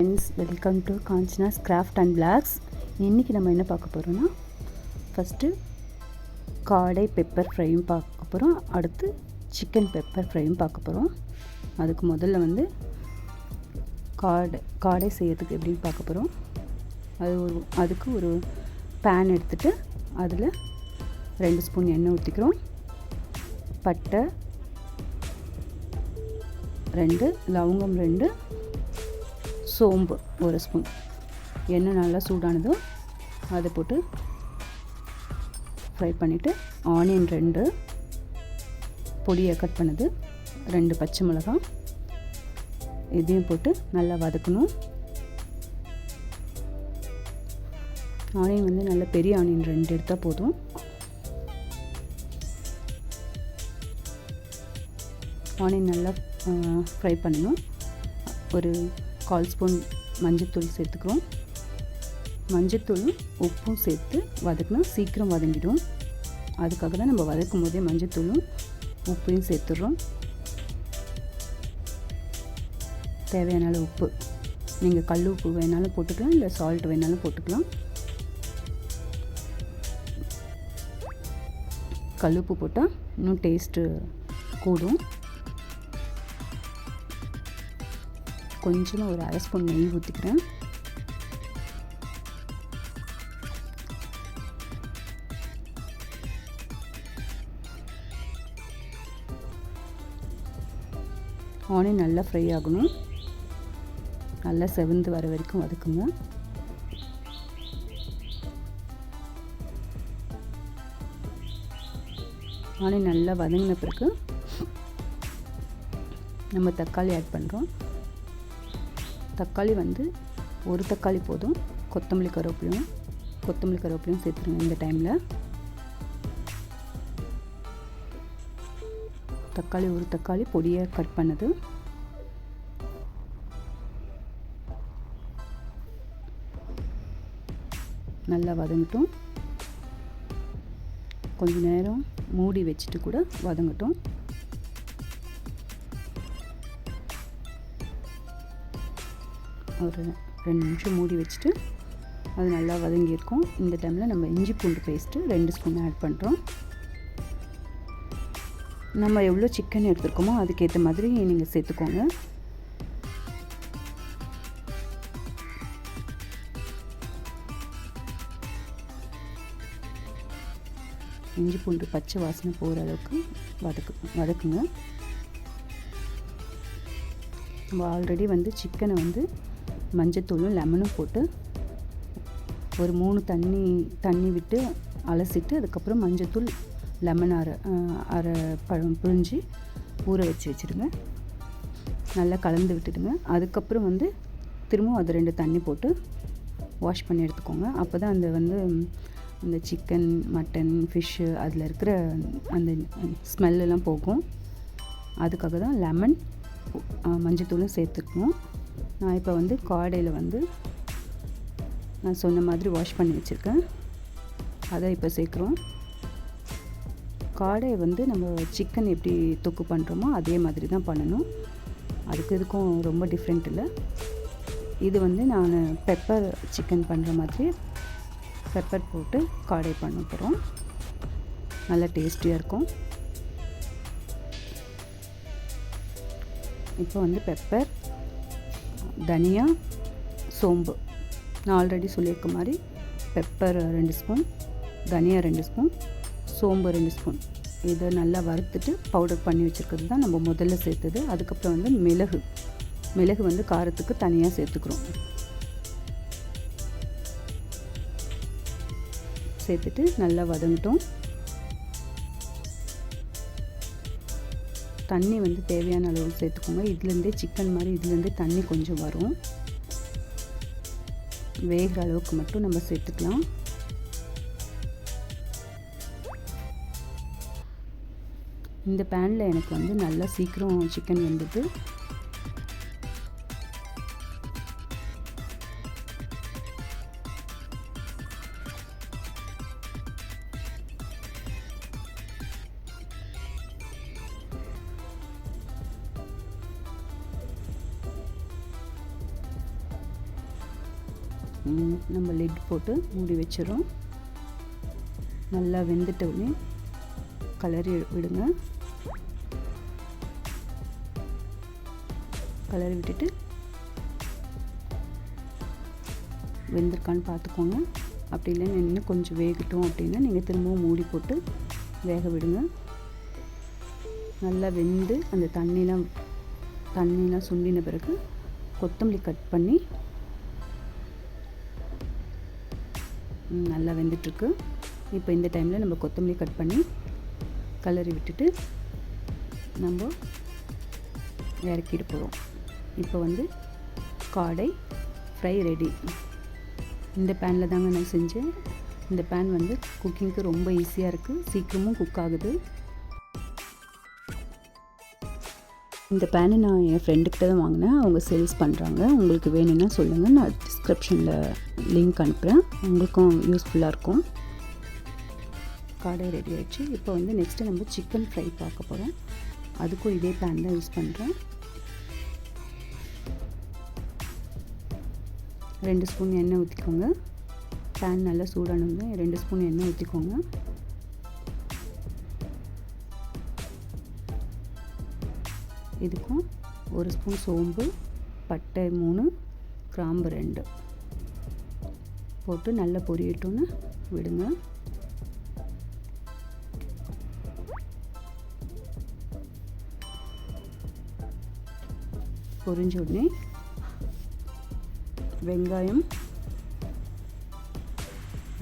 Friends welcome to Kanchana's craft and blogs இன்றைக்கி நம்ம என்ன பார்க்க போகிறோன்னா ஃபஸ்ட்டு காடை பெப்பர் ஃப்ரையும் பார்க்க போகிறோம் அடுத்து சிக்கன் பெப்பர் ஃப்ரையும் பார்க்க போகிறோம் அதுக்கு முதல்ல வந்து காடை காடை செய்யறதுக்கு எப்படின்னு பார்க்க போகிறோம் அது ஒரு அதுக்கு ஒரு பேன் எடுத்துகிட்டு அதில் ரெண்டு ஸ்பூன் எண்ணெய் ஊற்றிக்கிறோம் பட்டை ரெண்டு லவங்கம் ரெண்டு சோம்பு ஒரு ஸ்பூன். எண்ணெய் நல்லா சூடானதும் அதை போட்டு ஃப்ரை பண்ணிவிட்டு ஆனியன் ரெண்டு பொடியை கட் பண்ணது ரெண்டு பச்சை மிளகாய் இதையும் போட்டு நல்லா வதக்கணும். ஆனியன் வந்து நல்ல பெரிய ஆனியன் ரெண்டு எடுத்தால் போதும். ஆனியன் நல்லா ஃப்ரை பண்ணணும். ஒரு கால் ஸ்பூன் மஞ்சத்தூள் சேர்த்துக்கிறோம். மஞ்சத்தூளும் உப்பும் சேர்த்து வதக்கினா சீக்கிரம் வதங்கிடும். அதுக்காக தான் நம்ம வதக்கும் போதே மஞ்சத்தூளும் உப்பையும் சேர்த்துடுறோம். தேவையான அளவு உப்பு. நீங்கள் கல் உப்பு வேணாலும் போட்டுக்கலாம் இல்லை சால்ட் வேணாலும் போட்டுக்கலாம். கல் உப்பு போட்டால் இன்னும் டேஸ்ட்டு கூடும். கொஞ்சமாக ஒரு அரை ஸ்பூன் நெய் ஊற்றிக்கிறேன் ஆனியன் நல்லா ஃப்ரை ஆகணும். நல்லா செவந்து வர வரைக்கும் வதக்குங்க. ஆனியன் நல்லா வதங்கின பிறகு நம்ம தக்காளி ஆட் பண்ணுறோம் தக்காளி வந்து ஒரு தக்காளி போதும். கொத்தமல்லி கருவேப்பிலையும் கொத்தமல்லி கருவேப்பிலையும் சேர்த்துருங்க இந்த டைமில் தக்காளி ஒரு தக்காளி பொடியை கட் பண்ணது. நல்லா வதங்கட்டும். கொஞ்ச நேரம் மூடி வச்சுட்டு கூட வதங்கட்டும். ஒரு ரெண்டு நிமிஷம் மூடி வச்சுட்டு அது நல்லா வதங்கியிருக்கும் இந்த டைமில் நம்ம இஞ்சி பூண்டு பேஸ்ட்டு ரெண்டு ஸ்பூன் ஆட் பண்ணுறோம் நம்ம எவ்வளோ சிக்கன் எடுத்துருக்கோமோ அதுக்கேற்ற மாதிரி நீங்கள் சேர்த்துக்கோங்க. இஞ்சி பூண்டு பச்சை வாசனை போகிற அளவுக்கு வதக்கு வதக்குங்க. நம்ம ஆல்ரெடி வந்து சிக்கனை வந்து மஞ்சத்தூளும் லெமனும் போட்டு ஒரு மூணு தண்ணி தண்ணி விட்டு அலசிட்டு அதுக்கப்புறம் மஞ்சத்தூள் லெமன் அரை அரை பழம் புழிஞ்சு ஊற வச்சு வச்சுடுங்க. நல்லா கலந்து விட்டுடுங்க. அதுக்கப்புறம் வந்து திரும்பவும் அது ரெண்டு தண்ணி போட்டு வாஷ் பண்ணி எடுத்துக்கோங்க. அப்போ தான் அந்த வந்து அந்த சிக்கன் மட்டன் ஃபிஷ்ஷு அதில் இருக்கிற அந்த ஸ்மெல்லாம் போகும். அதுக்காக தான் லெமன் மஞ்சத்தூளும் சேர்த்துக்கணும். நான் இப்போ வந்து காடையில் வந்து நான் சொன்ன மாதிரி வாஷ் பண்ணி வச்சுருக்கேன். அதை இப்போ சேர்க்குறோம். காடை வந்து நம்ம சிக்கன் எப்படி தொக்கு பண்ணுறோமோ அதே மாதிரி தான் பண்ணணும். அதுக்கு இதுக்கும் ரொம்ப டிஃப்ரெண்ட் இல்லை. இது வந்து நான் பெப்பர் சிக்கன் பண்ணுற மாதிரி பெப்பர் போட்டு காடை பண்ண போகிறோம் நல்லா டேஸ்டியாக இருக்கும். இப்போ வந்து பெப்பர் தனியா சோம்பு. நான் ஆல்ரெடி சொல்லியிருக்க மாதிரி பெப்பர் ரெண்டு ஸ்பூன் தனியா ரெண்டு ஸ்பூன் சோம்பு ரெண்டு ஸ்பூன் இதை நல்லா வறுத்துட்டு பவுடர் பண்ணி வச்சுருக்கிறது தான் நம்ம முதல்ல சேர்த்தது. அதுக்கப்புறம் வந்து மிளகு. மிளகு வந்து காரத்துக்கு தனியாக சேர்த்துக்கிறோம். சேர்த்துட்டு நல்லா வதங்கிட்டோம். தண்ணி வந்து தேவையான அளவு சேர்த்துக்கோங்க. இதுலேருந்தே சிக்கன் மாதிரி இதுலேருந்தே தண்ணி கொஞ்சம் வரும். வேகிற அளவுக்கு மட்டும் நம்ம சேர்த்துக்கலாம். இந்த பேனில் எனக்கு வந்து நல்லா சீக்கிரம் சிக்கன் வெந்தது நம்ம லிட் போட்டு மூடி வச்சிடும் நல்லா வெந்துட்ட உடனே கலரி விடுங்க. கலரி விட்டுட்டு வெந்திருக்கான்னு பார்த்துக்கோங்க. அப்படி இல்லைன்னா இன்னும் கொஞ்சம் வேகட்டும் அப்படின்னா நீங்கள் திரும்பவும் மூடி போட்டு வேக விடுங்க. நல்லா வெந்து அந்த தண்ணிலாம் தண்ணிலாம் சுண்டின பிறகு கொத்தமல்லி கட் பண்ணி நல்லா வெந்துட்டுருக்கு. இப்போ இந்த டைமில் நம்ம கொத்தமல்லி கட் பண்ணி கலரி விட்டுட்டு நம்ம இறக்கிட்டு போகிறோம் இப்போ வந்து காடை ஃப்ரை ரெடி இந்த பேனில் தாங்க நான் செஞ்சேன். இந்த பேன் வந்து குக்கிங்க்கு ரொம்ப ஈஸியாக இருக்குது சீக்கிரமும் குக் ஆகுது. இந்த பேனை நான் என் ஃப்ரெண்டுக்கிட்ட தான் வாங்கினேன். அவங்க சேல்ஸ் பண்ணுறாங்க உங்களுக்கு வேணும்னா சொல்லுங்கள் நான் டிஸ்கிரிப்ஷனில் லிங்க் அனுப்புகிறேன் உங்களுக்கும் யூஸ்ஃபுல்லாக இருக்கும். காடை ரெடி ஆகிடுச்சு இப்போ வந்து நெக்ஸ்ட்டு நம்ம சிக்கன் ஃப்ரை பார்க்க போகிறோம் அதுக்கும் இதே பேன் தான் யூஸ் பண்ணுறேன் ரெண்டு ஸ்பூன் எண்ணெய் ஊற்றிக்கோங்க பேன் நல்லா சூடானது ரெண்டு ஸ்பூன் எண்ணெய் ஊற்றிக்கோங்க இதுக்கும் ஒரு ஸ்பூன் சோம்பு பட்டை மூணு கிராம்பு ரெண்டு. போட்டு நல்லா பொரியட்டும்னு விடுங்க. பொரிஞ்ச உடனே வெங்காயம்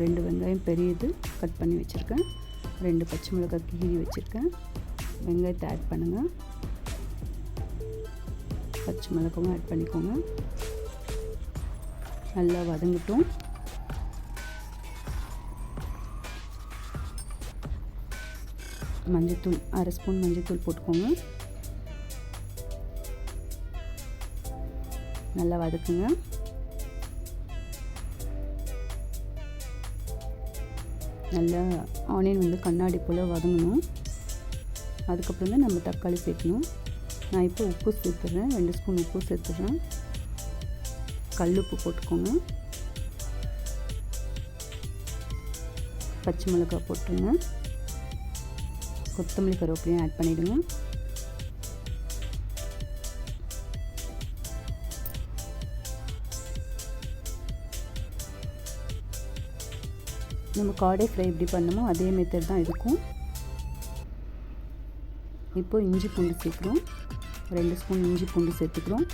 ரெண்டு வெங்காயம் பெரியது கட் பண்ணி வச்சுருக்கேன். ரெண்டு பச்சை மிளகாய் கீரி வச்சுருக்கேன். வெங்காயத்தை ஆட் பண்ணுங்கள் பச்சை மிளகாவும் ஆட் பண்ணிக்கோங்க. நல்லா வதங்கட்டும். மஞ்சத்தூள் அரை ஸ்பூன் மஞ்சத்தூள் போட்டுக்கோங்க. நல்லா வதக்குங்க. நல்லா ஆனியன் வந்து கண்ணாடி போல் வதங்கணும். அதுக்கப்புறம் தான் நம்ம தக்காளி சேர்க்கணும். நான் இப்போ உப்பு சேர்த்துட்றேன் ரெண்டு ஸ்பூன் உப்பு சேர்த்துட்றேன் கல் உப்பு போட்டுக்கோங்க. பச்சை மிளகாய் போட்டுருங்க. கொத்தமல்லி கருவேப்பிலையும் ஆட் பண்ணிவிடுங்க நம்ம காடை ஃப்ரை எப்படி பண்ணமோ அதே மெத்தட் தான் இருக்கும். இப்போது இஞ்சி பூண்டு சேர்க்குறோம். ரெண்டு ஸ்பூன் இஞ்சி பூண்டு சேர்த்துக்கிறோம்.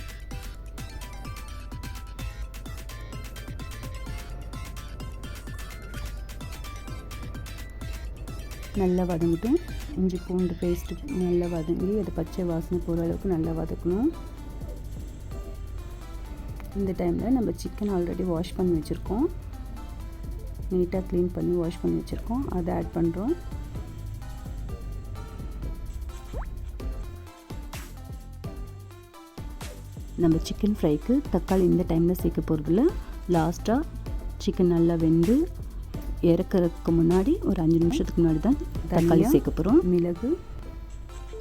நல்லா வதங்கட்டும் இஞ்சி பூண்டு பேஸ்ட்டு நல்லா வதங்கி அது பச்சை வாசனை போகிற அளவுக்கு நல்லா வதக்கணும். இந்த டைமில் நம்ம சிக்கன் ஆல்ரெடி வாஷ் பண்ணி வச்சுருக்கோம். நீட்டாக க்ளீன் பண்ணி வாஷ் பண்ணி வச்சுருக்கோம். அதை ஆட் பண்ணுறோம் நம்ம சிக்கன் ஃப்ரைக்கு தக்காளி இந்த டைமில் சேர்க்க போகிறதில்ல லாஸ்ட்டாக சிக்கன் நல்லா வெந்து இறக்கறதுக்கு முன்னாடி ஒரு அஞ்சு நிமிஷத்துக்கு முன்னாடி தான் தக்காளி சேர்க்க போகிறோம் மிளகு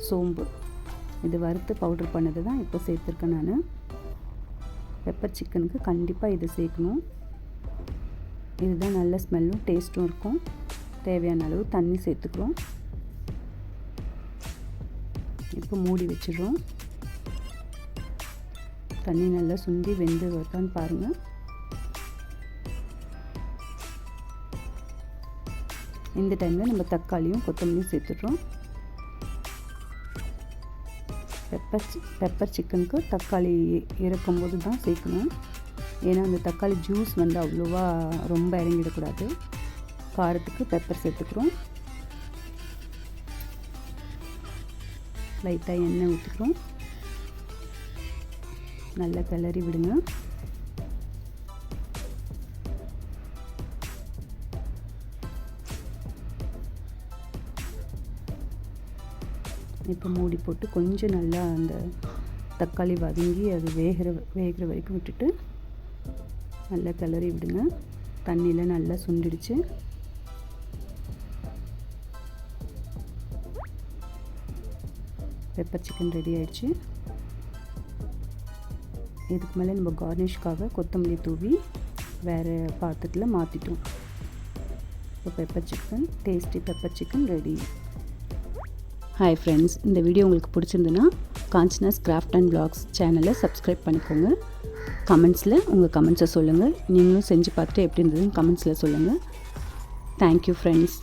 சோம்பு இது வறுத்து பவுடர் பண்ணது தான் இப்போ சேர்த்துருக்கேன் நான். பெப்பர் சிக்கனுக்கு கண்டிப்பாக இது சேர்க்கணும். இதுதான் நல்ல ஸ்மெல்லும் டேஸ்ட்டும் இருக்கும். தேவையான அளவு தண்ணி சேர்த்துக்கிறோம். இப்போ மூடி வச்சிடுறோம். தண்ணி நல்லா சுண்டி வெந்து வருதான்னு பாருங்கள் இந்த டைமில் நம்ம தக்காளியும் கொத்தமல்லியும் சேர்த்துட்றோம். பெப்பர் பெப்பர் சிக்கனுக்கு தக்காளி இறக்கும்போது தான் சேர்க்கணும். ஏன்னா அந்த தக்காளி ஜூஸ் வந்து அவ்வளோவா ரொம்ப இறங்கிடக்கூடாது. காரத்துக்கு பெப்பர் சேர்த்துக்கிறோம். லைட்டாக எண்ணெய் ஊற்றிக்கிறோம் நல்லா கிளறி விடுங்க. இப்போ மூடி போட்டு கொஞ்சம் நல்லா அந்த தக்காளி வதங்கி அது வேகிற வேகிற வரைக்கும் விட்டுட்டு நல்லா கிளறி விடுங்க. தண்ணியில் நல்லா சுண்டிடுச்சு. பெப்பர் சிக்கன் ரெடி ஆயிடுச்சு. இதுக்கு மேலே நம்ம கார்னிஷ்காக கொத்தமல்லி தூவி வேறு பாத்திரத்தில் மாற்றிட்டோம் இப்போ pepper chicken tasty pepper chicken ready hi friends இந்த வீடியோ உங்களுக்கு பிடிச்சிருந்துன்னா கான்சினஸ் கிராஃப்ட் அண்ட் பிளாக்ஸ் சேனலை சப்ஸ்கிரைப் பண்ணிக்கோங்க. கமெண்ட்ஸில் உங்கள் கமெண்ட்ஸை சொல்லுங்கள் நீங்களும் செஞ்சு பார்த்துட்டு எப்படி இருந்ததுன்னு கமெண்ட்ஸில் சொல்லுங்கள் தேங்க்யூ ஃப்ரெண்ட்ஸ்